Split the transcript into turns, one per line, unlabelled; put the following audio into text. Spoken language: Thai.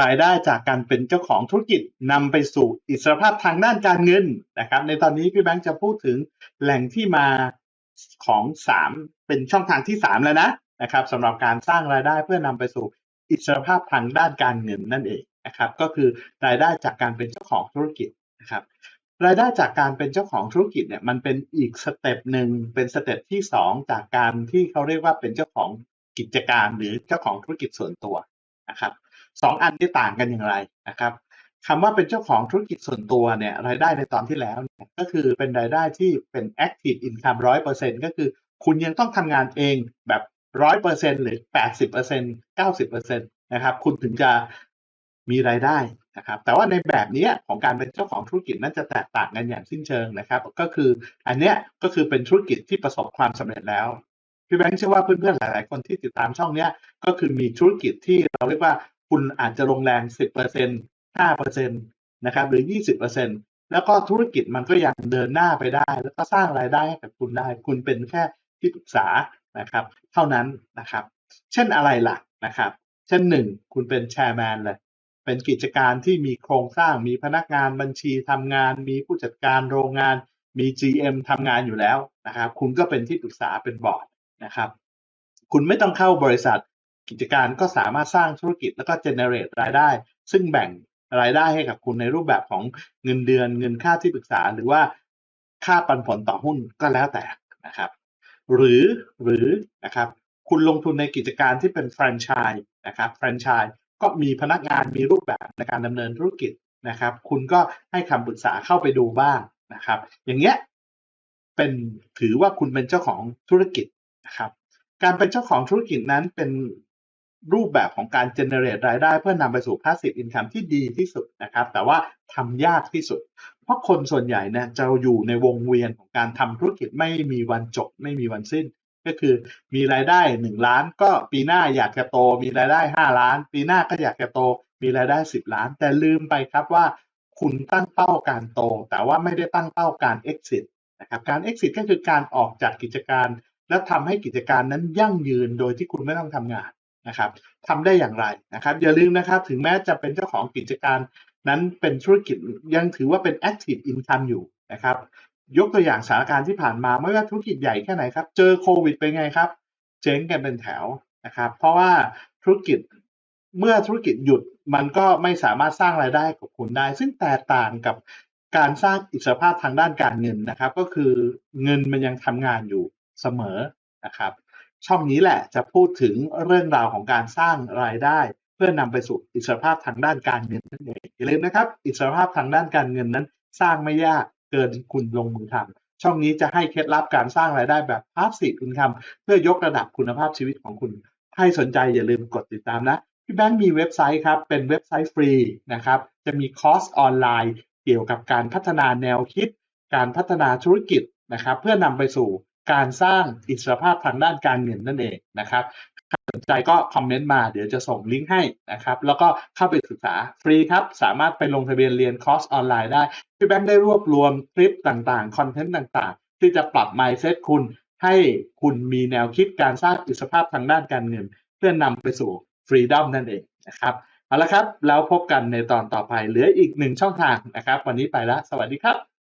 รายได้จากการเป็นเจ้าของธุรกิจนำไปสู่อิสรภาพทางด้านการเงินนะครับ ในตอนนี้พี่แบงค์จะพูดถึงแหล่งที่มาของสามเป็นช่องทางที่สามแล้วนะนะครับสำหรับการสร้างรายได้เพื่อนำไปสู่อิสรภาพทางด้านการเงินนั่นเองนะครับ ก็คือรายได้จากการเป็นเจ้าของธุรกิจนะครับ รายได้จากการเป็นเจ้าของธุรกิจเนี่ยมันเป็นอีกสเต็ปหนึ่งเป็นสเต็ปที่สองจากการที่เขาเรียกว่าเป็นเจ้าของกิจการหรือเจ้าของธุรกิจส่วนตัวนะครับ สองอันนี้ต่างกันอย่างไรนะครับคำว่าเป็นเจ้าของธุรกิจส่วนตัวเนี่ยรายได้ในตอนที่แล้วเนี่ยก็คือเป็นรายได้ที่เป็น active income ร้อยเปอร์เซ็นก็คือคุณยังต้องทำงานเองแบบร้อยเปอร์เซ็นหรือแปดสิบเปอร์เซ็นเก้าสิบเปอร์เซ็นตนะครับคุณถึงจะมีรายได้นะครับแต่ว่าในแบบนี้ของการเป็นเจ้าของธุรกิจนั้นจะแตกต่างกันอย่างสิ้นเชิงนะครับ ก็คืออันเนี้ยก็คือเป็นธุรกิจที่ประสบความสำเร็จแล้วพี่แบงค์เชื่อว่าเพื่อนๆหลาย ๆ คนที่ติดตามช่องเนี้ยก็คือมีธุรกิจที่เราเรียกว่า คุณอาจจะลงแรง 10% 5%นะครับหรือ 20%แล้วก็ธุรกิจมันก็ยังเดินหน้าไปได้ แล้วก็สร้างรายได้ให้กับคุณได้ คุณเป็นแค่ที่ปรึกษานะครับ เท่านั้นนะครับ เช่นอะไรล่ะนะครับ เช่นหนึ่งคุณเป็นแชร์แมนเลยเป็นกิจการที่มีโครงสร้างมีพนักงานบัญชีทำงาน มีผู้จัดการโรงงานมี GM ทำงานอยู่แล้วนะครับ คุณก็เป็นที่ปรึกษาเป็นบอร์ดนะครับ คุณไม่ต้องเข้าบริษัท กิจการก็สามารถสร้างธุรกิจแล้วก็ generate รายได้ ซึ่งแบ่งรายได้ให้กับคุณในรูปแบบของเงินเดือนเงินค่าที่ปรึกษา หรือว่าค่าปันผลต่อหุ้นก็แล้วแต่นะครับ หรือหรือนะครับคุณลงทุนในกิจการที่เป็นแฟรนไชส์นะครับแฟรนไชส์ก็มีพนักงานมีรูปแบบในการดำเนินธุรกิจนะครับ คุณก็ให้คำปรึกษาเข้าไปดูบ้างนะครับ อย่างเงี้ยเป็นถือว่าคุณเป็นเจ้าของธุรกิจนะครับ การเป็นเจ้าของธุรกิจนั้นเป็น รูปแบบของการ generate รายได้เพื่อนำไปสู่ passive income ที่ดีที่สุดนะครับ แต่ว่าทำยากที่สุด เพราะคนส่วนใหญ่เนี่ยจะอยู่ในวงเวียนของการทำธุรกิจไม่มีวันจบไม่มีวันสิ้น ก็คือมีรายได้ 1 ล้าน ก็ปีหน้าอยากจะโต มีรายได้ 5 ล้าน ปีหน้าก็อยากจะโต มีรายได้ 10 ล้าน แต่ลืมไปครับว่าคุณตั้งเป้าการโต แต่ว่าไม่ได้ตั้งเป้าการ exit นะครับการ exit ก็คือการออกจากกิจการ แล้วทำให้กิจการนั้นยั่งยืนโดยที่คุณไม่ต้องทำงาน นะครับทำได้อย่างไรนะครับ อย่าลืมนะครับถึงแม้จะเป็นเจ้าของกิจการนั้นเป็นธุรกิจยังถือว่าเป็น active income อยู่นะครับ ยกตัวอย่างสถานการณ์ที่ผ่านมาไม่ว่าธุรกิจใหญ่แค่ไหนครับ เจอโควิดเป็นไงครับ เจ๊งกันเป็นแถวนะครับ เพราะว่าธุรกิจเมื่อธุรกิจหยุดมันก็ไม่สามารถสร้างรายได้กับคุณได้ ซึ่งแตกต่างกับการสร้างอิสรภาพทางด้านการเงินนะครับ ก็คือเงินมันยังทำงานอยู่เสมอนะครับ ช่องนี้แหละจะพูดถึงเรื่องราวของการสร้างรายได้ เพื่อนำไปสู่อิสรภาพทางด้านการเงินนั่นเองอย่าลืมนะครับ อิสรภาพทางด้านการเงินนั้น สร้างไม่ยากเกินคุณลงมือทำช่องนี้จะให้เคล็ดลับการสร้างรายได้แบบ passive income เพื่อยกระดับคุณภาพชีวิตของคุณใครสนใจอย่าลืมกดติดตามนะพี่แบงค์มีเว็บไซต์ครับเป็นเว็บไซต์ฟรีนะครับจะมีคอร์สออนไลน์ เกี่ยวกับการพัฒนาแนวคิด การพัฒนาธุรกิจนะครับ เพื่อนำไปสู่ การสร้างอิสรภาพทางด้านการเงินนั่นเองนะครับใครสนใจก็คอมเมนต์มาเดี๋ยวจะส่งลิงก์ให้นะครับ แล้วก็เข้าไปศึกษาฟรีครับ สามารถไปลงทะเบียนเรียนคอร์สออนไลน์ได้พี่แบงค์ได้รวบรวมคลิปต่างๆ คอนเทนต์ต่างๆ ที่จะปรับ mindset คุณให้คุณมีแนวคิดการสร้างอิสรภาพทางด้านการเงิน เพื่อนำไปสู่ฟรีดอมนั่นเองนะครับเอาละครับ แล้วพบกันในตอนต่อไปเหลืออีกหนึ่งช่องทางนะครับ วันนี้ไปแล้วสวัสดีครับ